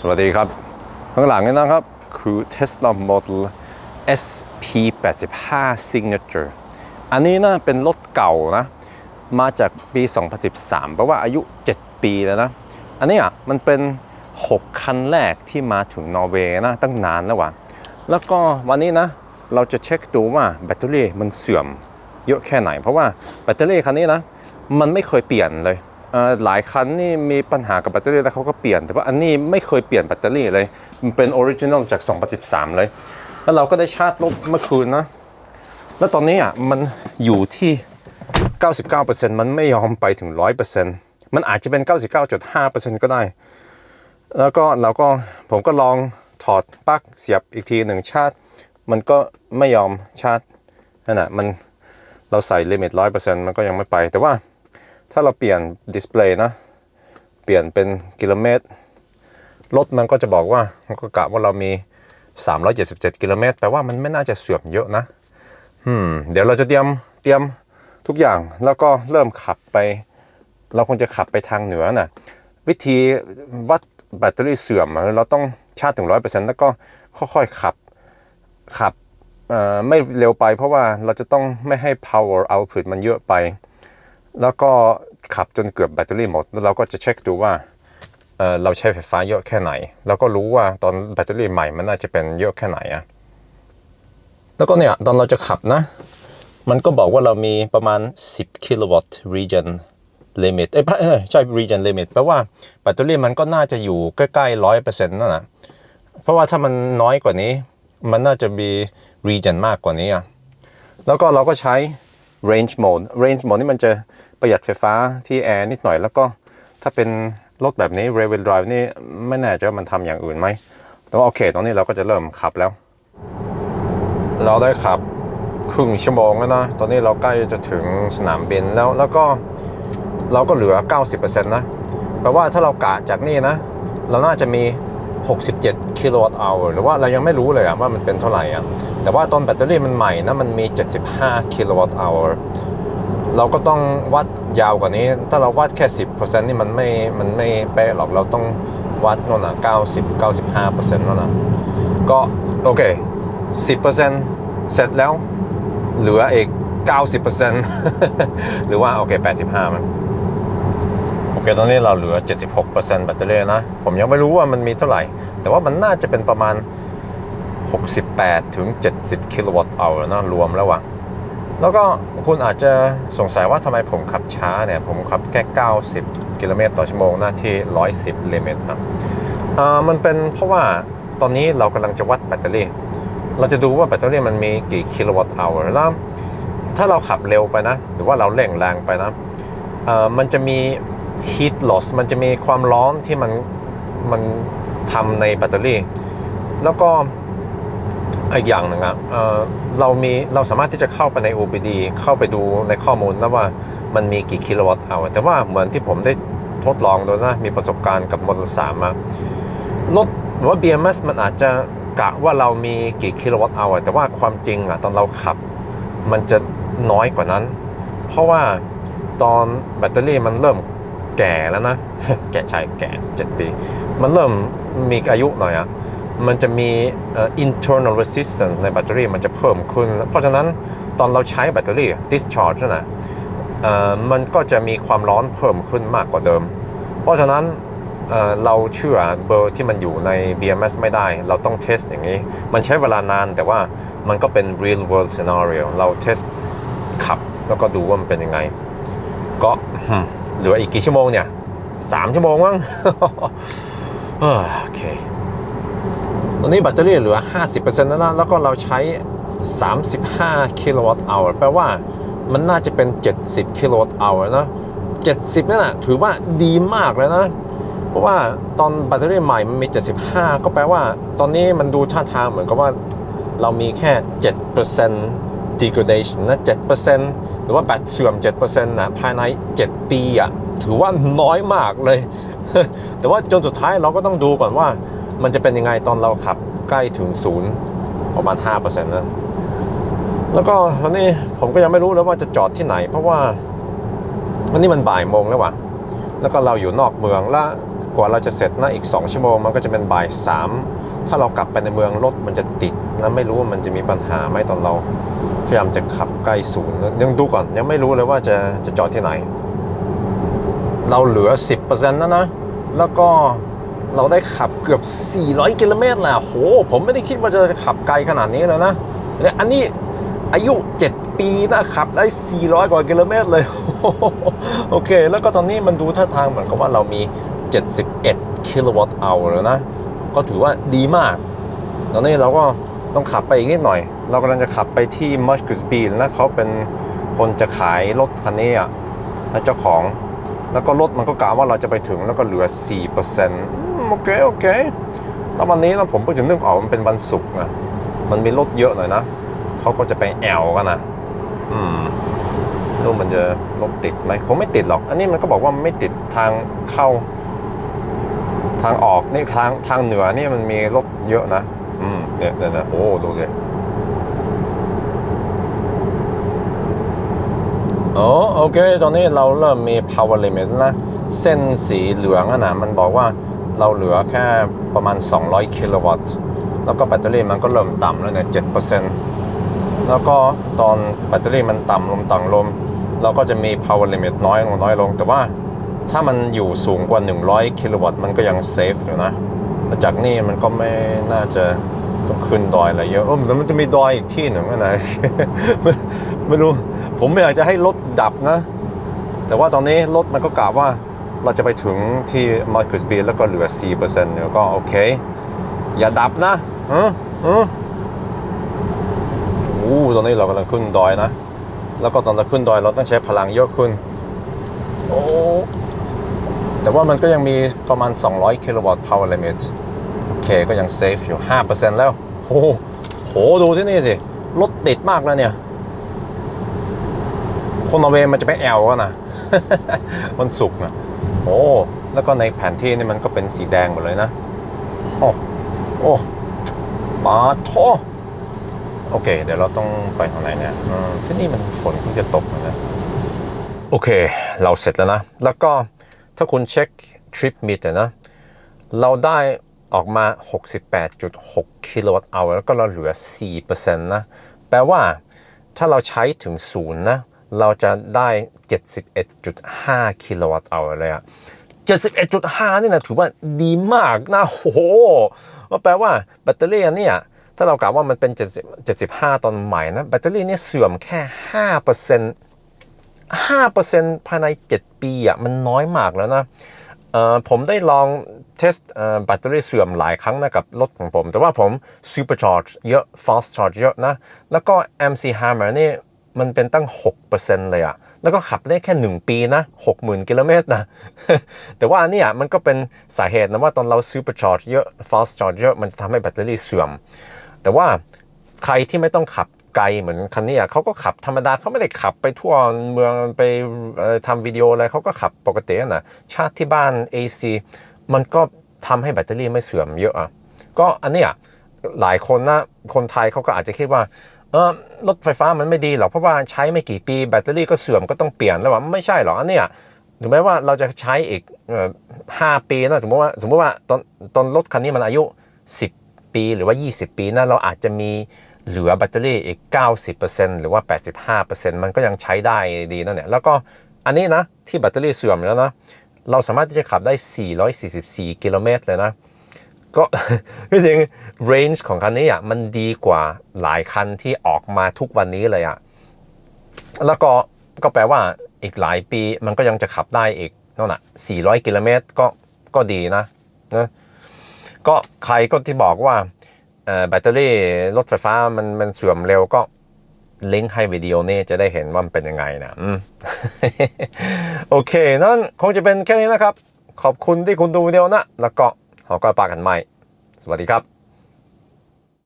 สวัสดีครับ ข้างหลังนี่นะครับ คือ Tesla Model SP85 Signature อันนี้นะเป็นรถเก่านะ มาจากปี 2013 แปลว่าอายุ 7 ปีแล้วนะ อันนี้อะมันเป็น 6 คันแรกที่มาถึงนอร์เวย์นะ ตั้งนานแล้วว่ะ แล้วก็วันนี้นะ เราจะเช็คดูว่าแบตเตอรี่มันเสื่อมเยอะแค่ไหน เพราะว่าแบตเตอรี่คันนี้นะ มันไม่เคยเปลี่ยนเลย หลายคันนี่มีปัญหากับแบตเตอรี่แล้วเขาก็เปลี่ยน แต่ว่าอันนี้ไม่เคยเปลี่ยนแบตเตอรี่เลย มันเป็นออริจินอลจาก 2013 เลย แล้วเราก็ได้ชาร์จรถเมื่อคืนนะ แล้วตอนนี้อะมันอยู่ที่ 99%มันไม่ยอมไปถึง 100%มันอาจจะเป็น 99.5%ก็ได้ แล้วก็เราก็ผมก็ลองถอดปลั๊กเสียบอีกทีหนึ่งชาร์จ มันก็ไม่ยอมชาร์จนั่นแหะมันเราใส่ลิมิตร้อยเปอร์เซ็นต์มันก็ยังไม่ไปแต่ว่า ถ้าเราเปลี่ยนดิสเพลย์นะ เปลี่ยนเป็นกิโลเมตร รถมันก็จะบอกว่ามันก็กะว่าเรามี 377 กิโลเมตรแปลว่ามันไม่น่าจะเสื่อมเยอะนะอืมเดี๋ยวเราจะเตรียมเตรียมทุกอย่างแล้วก็เริ่มขับไป เราคงจะขับไปทางเหนือน่ะวิธีวัดแบตเตอรี่เสื่อมเราต้องชาร์จถึงร้อยเปอร์เซ็นต์แล้วก็ค่อยๆขับขับไม่เร็วไปเพราะว่าเราจะต้องไม่ให้ power output มันเยอะไป แล้วก็ขับจนเกือบแบตเตอรี่หมด แล้วเราก็จะเช็คดูว่าเเราใช้ไฟฟ้าเยอะแค่ไหน แล้วก็รู้ว่าตอนแบตเตอรี่ใหม่มันน่าจะเป็นเยอะแค่ไหนอะแล้วก็เนี่ยตอนเราจะขับนะ มันก็บอกว่าเรามีประมาณ 10 กิโลวัตต์ region limit เอ้ยเอ้ยใช่ region limit แปลว่าแบตเตอรี่มันก็น่าจะอยู่ใกล้ๆร้อยเปอร์เซ็นต์นั่นแหละเพราะว่าถ้ามันน้อยกว่านี้ มันน่าจะมี region มากกว่านี้อะแล้วก็เราก็ใช้ range mode range mode นี่มันจะ ประหยัดไฟฟ้าที่แอร์นิดหน่อย แล้วก็ถ้าเป็นรถแบบนี้ rear wheel drive นี่ไม่แน่ใจว่ามันทำอย่างอื่นไหมแต่ว่าโอเค ตอนนี้เราก็จะเริ่มขับแล้ว เราได้ขับครึ่งชั่วโมงแล้วนะ ตอนนี้เราใกล้จะถึงสนามบินแล้ว แล้วก็เราก็เหลือ 90%นะ แปลว่าถ้าเรากะจากนี่นะ เราน่าจะมี 67 กิโลวัตต์เอาหรือว่าเรายังไม่รู้เลยอะว่ามันเป็นเท่าไหร่อะแต่ว่าตอนแบตเตอรี่มันใหม่นะ มันมี 75 กิโลวัตต์เอา เราก็ต้องวัดยาวกว่านี้ ถ้าเราวัดแค่ 10%นี่มันไม่ มันไม่เป๊ะหรอก เราต้องวัดโน่นน่ะ90 95%นั่นน่ะ ก็โอเค 10%เสร็จแล้ว เหลืออีก 90%หรือว่าโอเค 85 มัน โอเค ตอนนี้เราเหลือ 76%แบตเตอรี่นะ ผมยังไม่รู้ว่ามันมีเท่าไหร่ แต่ว่ามันน่าจะเป็นประมาณ 68 ถึง 70 กิโลวัตต์เอานะ รวมแล้วว่ะ แล้วก็คุณอาจจะสงสัยว่าทำไมผมขับช้าเนี่ย ผมขับแค่ 90 กิโลเมตรต่อชั่วโมงหนะที่ 110ลิมิตครับมันเป็นเพราะว่าตอนนี้เรากำลังจะวัดแบตเตอรี่ เราจะดูว่าแบตเตอรี่มันมีกี่กิโลวัตต์เอาแล้วถ้าเราขับเร็วไปนะ หรือว่าเราเร่งแรงไปนะมันจะมี heat loss มันจะมีความร้อนที่มันมันทำในแบตเตอรี่ แล้วก็ อีกอย่างหนึ่งอะเอ่อเรามีเราสามารถที่จะเข้าไปใน OBD เข้าไปดูในข้อมูลนะว่ามันมีกี่กิโลวัตต์เอาแต่ว่าเหมือนที่ผมได้ทดลองดูนะมีประสบการณ์กับมอเตอร์สามมารถหรือว่า BMS มันอาจจะกะว่าเรามีกี่กิโลวัตต์เอาแต่ว่าความจริงอะตอนเราขับ มันจะน้อยกว่านั้น เพราะว่าตอนแบตเตอรี่มันเริ่มแก่แล้วนะ แก่ใช่แก่เจ็ดปี มันเริ่มมีอายุหน่อยอะ มันจะมี internal resistance ในแบตเตอรี่มันจะเพิ่มขึ้น เพราะฉะนั้นตอนเราใช้แบตเตอรี่ discharge นะมันก็จะมีความร้อนเพิ่มขึ้นมากกว่าเดิม เพราะฉะนั้นเเราเชื่อเบอร์ที่มันอยู่ใน BMS ไม่ได้ เราต้องเทสอย่างนี้ มันใช้เวลานานแต่ว่ามันก็เป็น real world scenario เราเทสขับแล้วก็ดูว่ามันเป็นยังไง ก็เหลืออีกกี่ชั่วโมงเนี่ยสามชั่วโมงมั้งโอเค ตอนนี้แบตเตอรี่เหลือ 50%แล้วนะแล้วก็เราใช้ 35 กิโลวัตต์เอาแปลว่ามันน่าจะเป็น 70 กิโลวัตต์เอานะ70นั่นแหะถือว่าดีมากเลยนะ เพราะว่าตอนแบตเตอรี่ใหม่มันมี 75 ก็แปลว่า ตอนนี้มันดูท่าทางเหมือนกับว่าเรามีแค่ 7% degradation นะ 7%หรือว่าแบตเสื่อม 7%นะภายใน 7 ปีอะถือว่าน้อยมากเลย แต่ว่าจนสุดท้ายเราก็ต้องดูก่อนว่า มันจะเป็นยังไงตอนเราขับใกล้ถึงศูนย์ประมาณ5%นะแล้วก็วันนี้ผมก็ยังไม่รู้เลยว่าจะจอดที่ไหน เพราะว่าวันนี้มันบ่ายโมงแล้วว่ะแล้วก็เราอยู่นอกเมืองล้วกว่าเราจะเสร็จนะอีก 2 ชั่วโมงมันก็จะเป็นบ่ายสามถ้าเรากลับไปในเมืองรถมันจะติดนะไม่รู้ว่ามันจะมีปัญหาไหมตอนเราพยายามจะขับใกล้ศูนย์ยังดูก่อนยังไม่รู้เลยว่าจะจะจอดที่ไหน เราเหลือ 10%นะนะแล้วก็ เราได้ขับเกือบ 400 กิโลเมตรแหละโห ผมไม่ได้คิดว่าจะขับไกลขนาดนี้เลยนะและอันนี้อายุ 7 ปีนะขับได้ 400 กว่ากิโลเมตรเลย โอเค แล้วก็ตอนนี้มันดูท่าทางเหมือนกับว่าเรามี 71 กิโลวัตต์เอาแล้วนะ ก็ถือว่าดีมาก ตอนนี้เราก็ต้องขับไปอีกนิดหน่อย เรากำลังจะขับไปที่มัสกัสบีนนะเขาเป็นคนจะขายรถคันนี้อะเจ้าของ แล้วก็รถมันก็กะว่าเราจะไปถึงแล้วก็เหลือ 4%อ โอเคโอเคแล้ววันนี้นะผมก็จะนึกออกมันเป็นวันศุกร์นะมันมีรถเยอะหน่อยนะเขาก็จะไปแอลกันนะอืมไม่รู้มันจะรถติดไหมคงไม่ติดหรอก อันนี้มันก็บอกว่าไม่ติดทางเข้า ทางออกนี่ทางทางเหนือนี่มันมีรถเยอะนะอืมเนี่ยเนี่ยนี่ยโอ้ดูสิอ๋อโอเค ตอนนี้เราเริ่มมี power limit นะ เส้นสีเหลืองอะนะมันบอกว่า เราเหลือแค่ประมาณ 200 กิโลวัตต์ แล้วก็แบตเตอรี่มันก็เริ่มต่ำแล้วเนี่ย7%แล้วก็ตอนแบตเตอรี่มันต่ำลงต่ำลงเราก็จะมี power limit น้อยลงน้อยลง แต่ว่าถ้ามันอยู่สูงกว่า 100 กิโลวัตต์ มันก็ยังเซฟอยู่นะแล้วจากนี้มันก็ไม่น่าจะต้องขึ้นดอยอะไรเยอะเออแต่มันจะมีดอยอีกที่หนึ่งอะนะไม่ไม่รู้ ผมไม่อยากจะให้รถดับนะ แต่ว่าตอนนี้รถมันก็กล่าวว่า เราจะไปถึงที่มาร์คัสบีแล้วก็เหลือ4%เนี่ยก็โอเค อย่าดับนะเออเอโอ้ตอนนี้เรากำลังขึ้นดอยนะ แล้วก็ตอนเราขึ้นดอยเราต้องใช้พลังเยอะขึ้นโอ้แต่ว่ามันก็ยังมีประมาณ 200 กิโลวัตต์ power limit โอเคก็ยังเซฟอยู่ 5%แล้วโอ้โหโหดูที่นี่สิ รถติดมากแล้วเนี่ย คนอเวมันจะไปแอลกันนะวันศุกนะ โอ้แล้วก็ในแผนที่นี่มันก็เป็นสีแดงหมดเลยนะโอ้โอ้ปาโทโอเค เดี๋ยวเราต้องไปทางไหนเนี่ยที่นี่มันฝนเพิ่งจะตกนะโอเค เราเสร็จแล้วนะ แล้วก็ถ้าคุณเช็คทริปมิดนะ เราได้ออกมา 68.6 กิโลวัตต์เอาแล้วก็เราเหลือ 4%นะ แปลว่าถ้าเราใช้ถึงศูนย์นะ เราจะได้ 71.5 กิโลวัตต์เอาเลยอะ71.5 นี่นะถือว่าดีมากนะโหก็แปลว่าแบตเตอรี่เนี่ยถ้าเรากล่าวว่ามันเป็น7 75 ตอนใหม่นะแบตเตอรี่เนี่ยเสื่อมแค่ 5% 5%ภายใน 7 ปีอะมันน้อยมากแล้วนะผมได้ลองเทสอ่อแบตเตอรี่เสื่อมหลายครั้งนะกับรถของผม แต่ว่าผม supercharge เยอะ fast charge เยอะนะ แล้วก็ MC Hammer นี่ มันเป็นตั้ง 6%เลยอะแล้วก็ขับได้แค่ 1 ปีนะ 60,000 กิโลเมตรนะ แต่ว่าอันเนี้ยมันก็เป็นสาเหตุนะว่าตอนเรา supercharge เยอะ fast charge เยอะ มันจะทำให้แบตเตอรี่เสื่อม แต่ว่าใครที่ไม่ต้องขับไกลเหมือนคันนี้อะเขาก็ขับธรรมดาเขาไม่ได้ขับไปทั่วเมืองไปเอ่อทำวิดีโออะไรเขาก็ขับปกตินะชาร์จที่บ้าน AC มันก็ทำให้แบตเตอรี่ไม่เสื่อมเยอะอะก็อันเนี้ยหลายคนนะคนไทยเขาก็อาจจะคิดว่า ออรถไฟฟ้ามันไม่ดีหรอกเพราะว่าใช้ไม่กี่ปีแบตเตอรี่ก็เสื่อมก็ต้องเปลี่ยนแล้วว่าไม่ใช่หรอกอันเนี้ยถึงแม้ว่าเราจะใช้อีกห้าปีนะสมมติว่าสมมติว่าตอนตอนรถคันนี้มันอายุ 10 ปีหรือว่า 20 ปีนะเราอาจจะมีเหลือแบตเตอรี่อีก 90%หรือว่า 85%มันก็ยังใช้ได้ดีนะเนี่ยแล้วก็อันนี้นะที่แบตเตอรี่เสื่อมแล้วนะเราสามารถที่จะขับได้ 444 กิโลเมตรเลยนะ ก็จริง range ของคันนี้อะมันดีกว่าหลายคันที่ออกมาทุกวันนี้เลยอะแล้วก็ก็แปลว่าอีกหลายปีมันก็ยังจะขับได้อีกนั่นะ400 กิโลเมตรก็ก็ดีนะนะก็ใครก็ที่บอกว่าแบตเตอรี่รถไฟฟ้ามันมันเสื่อมเร็วก็ลิงก์ให้วิดีโอนี้จะได้เห็นว่ามันเป็นยังไงนะโอเค นั่นคงจะเป็นแค่นี้นะครับ ขอบคุณที่คุณดูวิดีโอนะ แล้วก็ เราก็ปากันใหม่ สวัสดีครับ